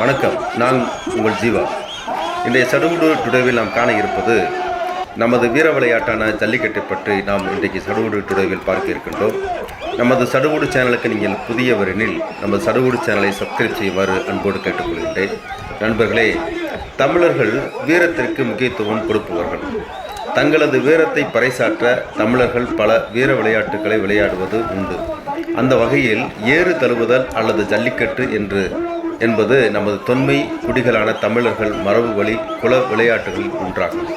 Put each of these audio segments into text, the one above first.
வணக்கம். நான் உங்கள் ஜீவா. இன்றைய சடுகுடு டுடேவில் நாம் காண இருப்பது நமது வீர விளையாட்டான ஜல்லிக்கட்டை பற்றி நாம் இன்றைக்கு சடுகுடு டுடேவில் பார்க்க இருக்கின்றோம். நமது சடுகுடு சேனலுக்கு நீங்கள் புதியவரெனில் நமது சடுகுடு சேனலை சப்ஸ்கிரைப் செய்யுமாறு அன்போடு கேட்டுக்கொள்கின்றேன். நண்பர்களே தமிழர்கள் வீரத்திற்கு முக்கியத்துவம் கொடுப்பவர்கள். தங்களது வீரத்தை பறைசாற்ற தமிழர்கள் பல வீர விளையாட்டுகளை விளையாடுவது உண்டு. அந்த வகையில் ஏறு தழுவுதல் அல்லது ஜல்லிக்கட்டு என்று என்பது நமது தொன்மை குடிகளான தமிழர்கள் மரபு வழி குல விளையாட்டுகளில் ஒன்றாகும்.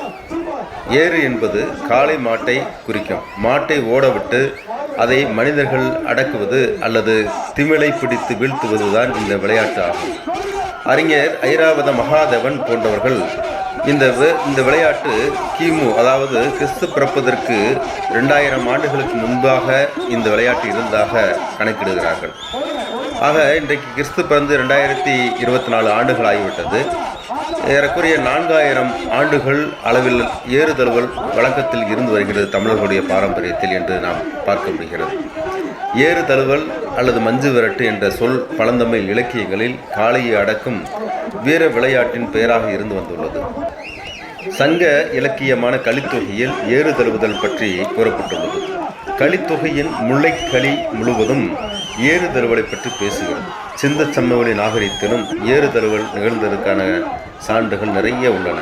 ஏறு என்பது காளை மாட்டை குறிக்கும். மாட்டை ஓடவிட்டு அதை மனிதர்கள் அடக்குவது அல்லது திமிழை பிடித்து வீழ்த்துவதுதான் இந்த விளையாட்டு ஆகும். அறிஞர் ஐராவத மகாதேவன் போன்றவர்கள் இந்த வி- இந்த விளையாட்டு கிமு அதாவது கிறிஸ்து பிறப்பதற்கு ரெண்டாயிரம் ஆண்டுகளுக்கு முன்பாக இந்த விளையாட்டு இருந்ததாக கணக்கிடுகிறார்கள். ஆக இன்றைக்கு கிறிஸ்து பிறந்து ரெண்டாயிரத்தி இருபத்தி நாலு ஆண்டுகள் ஆகிவிட்டது ஏறக்குறைய நான்காயிரம் ஆண்டுகள் அளவில் ஏறுதழுவல் வழக்கத்தில் இருந்து வருகிறது தமிழர்களுடைய பாரம்பரியத்தில் என்று நாம் பார்க்க முடிகிறது. ஏறு தழுவல் அல்லது மஞ்சு விரட்டு என்ற சொல் பழந்தமிழ் இலக்கியங்களில் காளையை அடக்கும் வீர விளையாட்டின் பெயராக இருந்து வந்துள்ளது. சங்க இலக்கியமான கலித்தொகையில் ஏறு தழுவுதல் பற்றி கூறப்பட்டுள்ளது. கலித்தொகையின் முல்லைக்களி முழுவதும் ஏறு தழுவலை பற்றி பேசுகிறது. சிந்த சம்மவெளி நாகரிகத்திலும் ஏறு தழுவல் நிகழ்ந்ததற்கான சான்றுகள் நிறைய உள்ளன.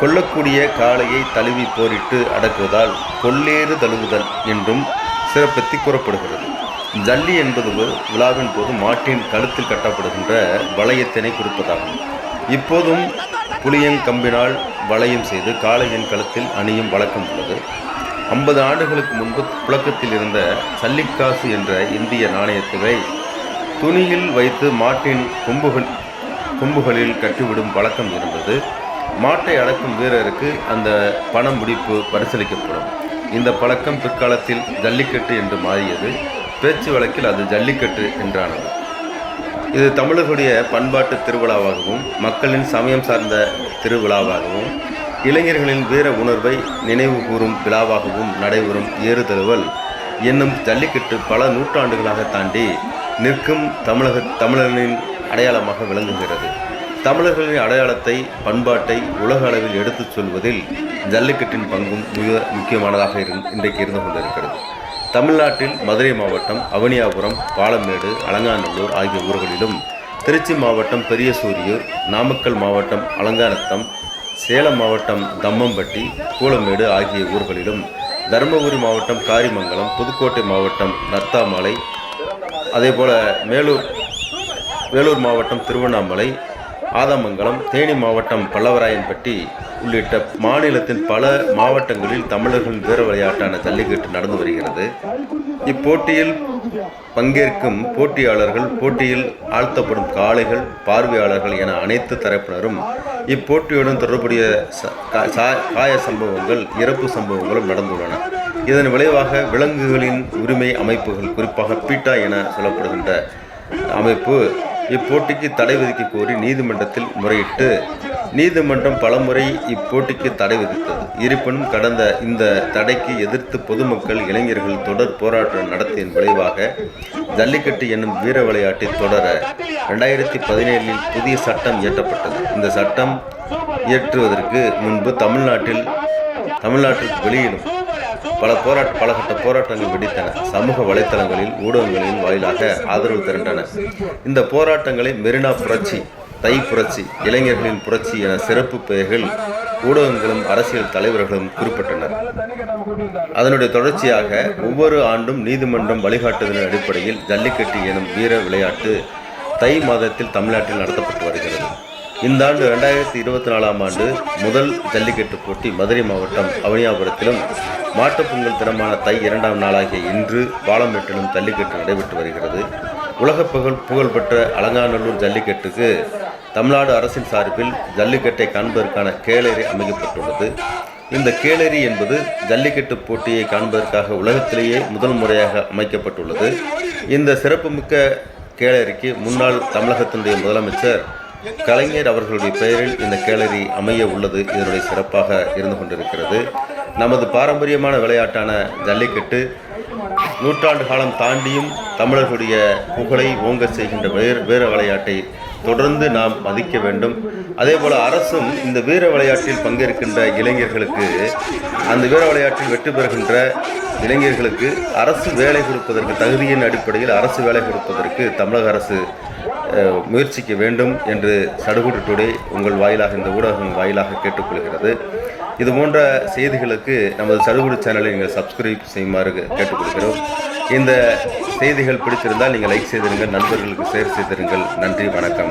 கொல்லக்கூடிய காளையை தழுவி போரிட்டு அடக்குவதால் கொல்லேறு தழுவுதல் என்றும் சிறப்பித்து கூறப்படுகிறது. ஜல்லி என்பது ஒரு விழாவின் போது மாட்டின் கழுத்தில் கட்டப்படுகின்ற வளையத்தினை குறிப்பதாகும். இப்போதும் புளியங்கம்பினால் வளையம் செய்து காளையின் களத்தில் அணியும் வழக்கம் உள்ளது. ஐம்பது ஆண்டுகளுக்கு முன்பு புழக்கத்தில் இருந்த சல்லிக்காசு என்ற இந்திய நாணயத்துவை துணியில் வைத்து மாட்டின் கொம்புகள் கொம்புகளில் கட்டிவிடும் பழக்கம் இருந்தது. மாட்டை அடக்கும் வீரருக்கு அந்த பண முடிப்பு பரிசீலிக்கப்படும் இந்த பழக்கம் பிற்காலத்தில் ஜல்லிக்கட்டு என்று மாறியது. பேச்சு வழக்கில் அது ஜல்லிக்கட்டு என்றானது. இது தமிழர்களுடைய பண்பாட்டு திருவிழாவாகவும் மக்களின் சமயம் சார்ந்த திருவிழாவாகவும் இளைஞர்களின் வீர உணர்வை நினைவு கூறும் விழாவாகவும் நடைபெறும் ஏறுதழுவல் என்னும் ஜல்லிக்கட்டு பல நூற்றாண்டுகளாக தாண்டி நிற்கும் தமிழக தமிழர்களின் அடையாளமாக விளங்குகிறது. தமிழர்களின் அடையாளத்தை பண்பாட்டை உலக அளவில் எடுத்துச் சொல்வதில் ஜல்லிக்கட்டின் பங்கும் மிக முக்கியமானதாக இரு இன்றைக்கு இருந்து கொண்டிருக்கிறது. தமிழ்நாட்டில் மதுரை மாவட்டம் அவனியாபுரம் பாலமேடு அலங்காநல்லூர் ஆகிய ஊர்களிலும் திருச்சி மாவட்டம் பெரியசூரியூர் நாமக்கல் மாவட்டம் அலங்காநத்தம் சேலம் மாவட்டம் தம்மம்பட்டி கூலமேடு ஆகிய ஊர்களிலும் தருமபுரி மாவட்டம் காரிமங்கலம் புதுக்கோட்டை மாவட்டம் நர்த்தாமலை அதேபோல மேலூர் வேலூர் மாவட்டம் திருவண்ணாமலை ஆதமங்கலம் தேனி மாவட்டம் பல்லவராயன்பட்டி உள்ளிட்ட மாநிலத்தின் பல மாவட்டங்களில் தமிழர்களின் வீர விளையாட்டான ஜல்லிக்கட்டு நடந்து வருகிறது. இப்போட்டியில் பங்கேற்கும் போட்டியாளர்கள் போட்டியில் ஆழ்த்தப்படும் காளைகள் பார்வையாளர்கள் என அனைத்து தரப்பினரும் இப்போட்டியுடன் தொடர்புடைய ச- காய சம்பவங்கள் இறப்பு சம்பவங்களும் நடந்துள்ளன. இதன் விளைவாக விலங்குகளின் உரிமை அமைப்புகள் குறிப்பாக பீட்டா என சொல்லப்படுகின்ற அமைப்பு இப்போட்டிக்கு தடை விதிக்க கோரி நீதிமன்றத்தில் முறையிட்டு நீதிமன்றம் பலமுறை இப்போட்டிக்கு தடை விதித்தது. இருப்பினும் கடந்த இந்த தடைக்கு எதிர்த்து பொதுமக்கள் இளைஞர்கள் தொடர் போராட்டம் நடத்தியின் விளைவாக ஜல்லிக்கட்டு என்னும் வீர விளையாட்டை தொடர ரெண்டாயிரத்தி பதினேழில் புதிய சட்டம் இயற்றப்பட்டது. இந்த சட்டம் இயற்றுவதற்கு முன்பு தமிழ்நாட்டில் தமிழ்நாட்டிற்கு வெளியிடும் பல போராட்ட பல கட்ட போராட்டங்கள் வெடித்தன. சமூக வலைத்தளங்களில் ஊடகங்களின் வாயிலாக ஆதரவு திரண்டன. இந்த போராட்டங்களை மெரினா புரட்சி தை புரட்சி இளைஞர்களின் புரட்சி என சிறப்பு பெயர்கள் ஊடகங்களும் அரசியல் தலைவர்களும் குறிப்பிட்டனர். அதனுடைய தொடர்ச்சியாக ஒவ்வொரு ஆண்டும் நீதிமன்றம் வழிகாட்டுதலின் அடிப்படையில் ஜல்லிக்கட்டு எனும் வீர விளையாட்டு தை மாதத்தில் தமிழ்நாட்டில் நடத்தப்பட்டு வருகிறது. இந்த ஆண்டு ரெண்டாயிரத்தி இருபத்தி நாலாம் ஆண்டு முதல் ஜல்லிக்கட்டு போட்டி மதுரை மாவட்டம் அவனியாபுரத்திலும் மாட்டுப் பொங்கல் தினமான தை இரண்டாம் நாளாகிய இன்று பாலமேட்டிலும் ஜல்லிக்கட்டு நடைபெற்று வருகிறது. உலக புகழ் புகழ்பெற்ற அலங்காநல்லூர் ஜல்லிக்கட்டுக்கு தமிழ்நாடு அரசின் சார்பில் ஜல்லிக்கட்டை காண்பதற்கான கேளரி அமைக்கப்பட்டுள்ளது. இந்த கேளரி என்பது ஜல்லிக்கட்டு போட்டியை காண்பதற்காக உலகத்திலேயே முதல் முறையாக அமைக்கப்பட்டுள்ளது. இந்த சிறப்புமிக்க கேளரிக்கு முன்னாள் தமிழகத்தினுடைய முதலமைச்சர் கலைஞர் அவர்களுடைய பெயரில் இந்த கேலரி அமைய உள்ளது. இதனுடைய சிறப்பாக இருந்து கொண்டிருக்கிறது. நமது பாரம்பரியமான விளையாட்டான ஜல்லிக்கட்டு நூற்றாண்டு காலம் தாண்டியும் தமிழர்களுடைய புகழை ஓங்க செய்கின்ற வேறு வீர விளையாட்டை தொடர்ந்து நாம் மதிக்க வேண்டும். அதே போல் அரசும் இந்த வீர விளையாட்டில் பங்கேற்கின்ற இளைஞர்களுக்கு அந்த வீர விளையாட்டில் வெற்றி பெறுகின்ற இளைஞர்களுக்கு அரசு வேலை கொடுப்பதற்கு தகுதியின் அடிப்படையில் அரசு வேலை கொடுப்பதற்கு தமிழக அரசு முயற்சிக்க வேண்டும் என்று சடுகுடு டுடே உங்கள் வாயிலாக இந்த ஊடகம் வாயிலாக கேட்டுக்கொள்கிறது. இது போன்ற செய்திகளுக்கு நமது சடுகுடு சேனலை நீங்கள் சப்ஸ்கிரைப் செய்யுமாறு கேட்டுக்கொள்கிறோம். இந்த செய்திகள் பிடிச்சிருந்தால் நீங்கள் லைக் செய்திருங்கள் நண்பர்களுக்கு ஷேர் செய்திருங்கள். நன்றி வணக்கம்.